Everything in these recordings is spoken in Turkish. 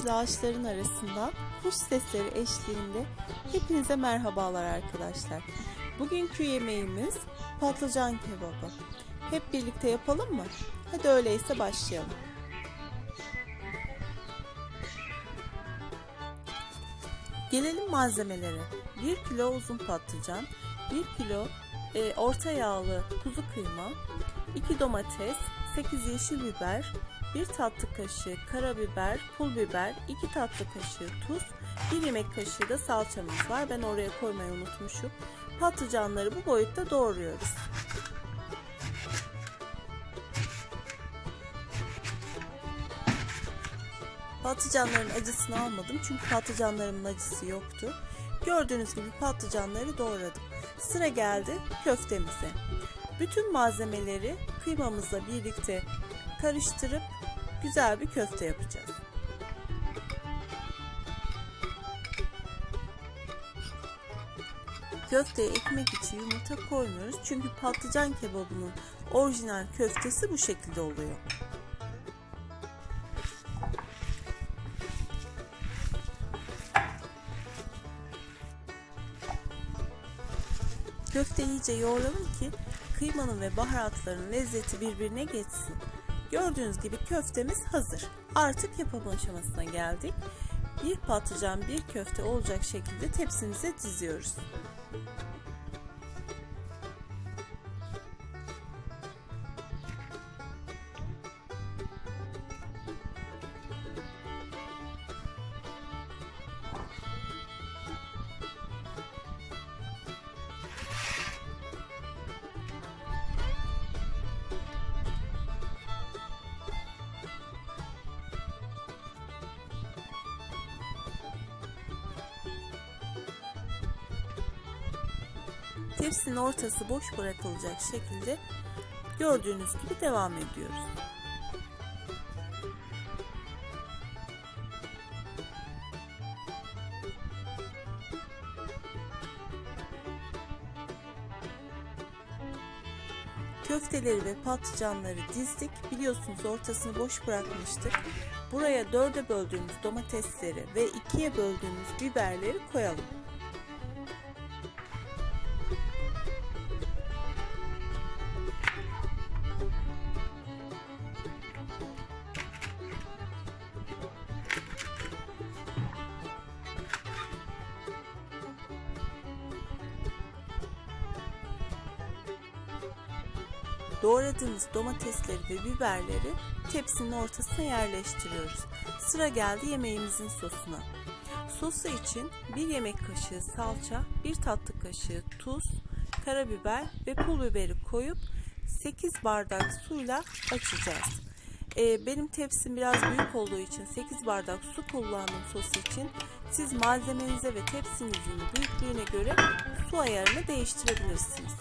ağaçların arasından kuş sesleri eşliğinde hepinize merhabalar arkadaşlar. Bugünkü yemeğimiz patlıcan kebabı. Hep birlikte yapalım mı? Hadi öyleyse başlayalım. Gelelim malzemelere. 1 kilo uzun patlıcan, 1 kilo e, orta yağlı kuzu kıyma, 2 domates, 8 yeşil biber, 1 tatlı kaşığı karabiber, pul biber, 2 tatlı kaşığı tuz, 1 yemek kaşığı da salçamız var. Ben oraya koymayı unutmuşum. Patlıcanları bu boyutta doğruyoruz. Patlıcanların acısını almadım çünkü patlıcanlarımın acısı yoktu. Gördüğünüz gibi patlıcanları doğradım. Sıra geldi köftemize. Bütün malzemeleri kıymamızla birlikte karıştırıp güzel bir köfte yapacağız. Köfteye ekmek için yumurta koymuyoruz çünkü patlıcan kebabının orijinal köftesi bu şekilde oluyor. Köfteyi iyice yoğuralım ki kıymanın ve baharatların lezzeti birbirine geçsin. Gördüğünüz gibi köftemiz hazır. Artık yapım aşamasına geldik. Bir patlıcan bir köfte olacak şekilde tepsimize diziyoruz. Tepsinin ortası boş bırakılacak şekilde gördüğünüz gibi devam ediyoruz. Köfteleri ve patlıcanları dizdik. Biliyorsunuz ortasını boş bırakmıştık. Buraya dörde böldüğümüz domatesleri ve ikiye böldüğümüz biberleri koyalım. Doğradığımız domatesleri ve biberleri tepsinin ortasına yerleştiriyoruz. Sıra geldi yemeğimizin sosuna. Sosu için 1 yemek kaşığı salça, 1 tatlı kaşığı tuz, karabiber ve pul biberi koyup 8 bardak suyla açacağız. Ee, benim tepsim biraz büyük olduğu için 8 bardak su kullandım sos için. Siz malzemenize ve tepsinizin büyüklüğüne göre su ayarını değiştirebilirsiniz.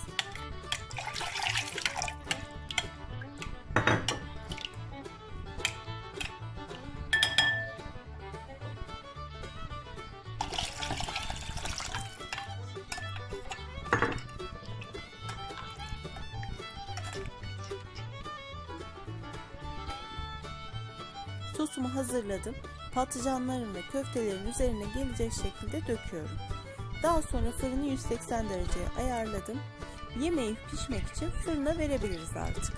Sosumu hazırladım. Patlıcanların ve köftelerin üzerine gelecek şekilde döküyorum. Daha sonra fırını 180 dereceye ayarladım. Yemeği pişmek için fırına verebiliriz artık.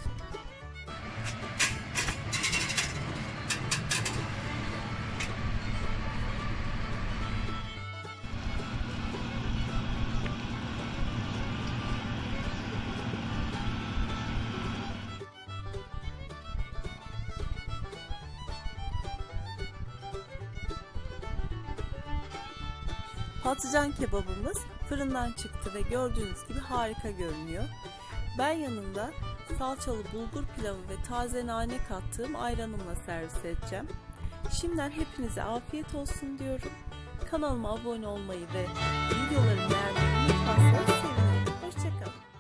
Patlıcan kebabımız fırından çıktı ve gördüğünüz gibi harika görünüyor. Ben yanında salçalı bulgur pilavı ve taze nane kattığım ayranımla servis edeceğim. Şimdiden hepinize afiyet olsun diyorum. Kanalıma abone olmayı ve videolarımı beğenmeyi unutmazsanız sevinirim. Hoşçakalın.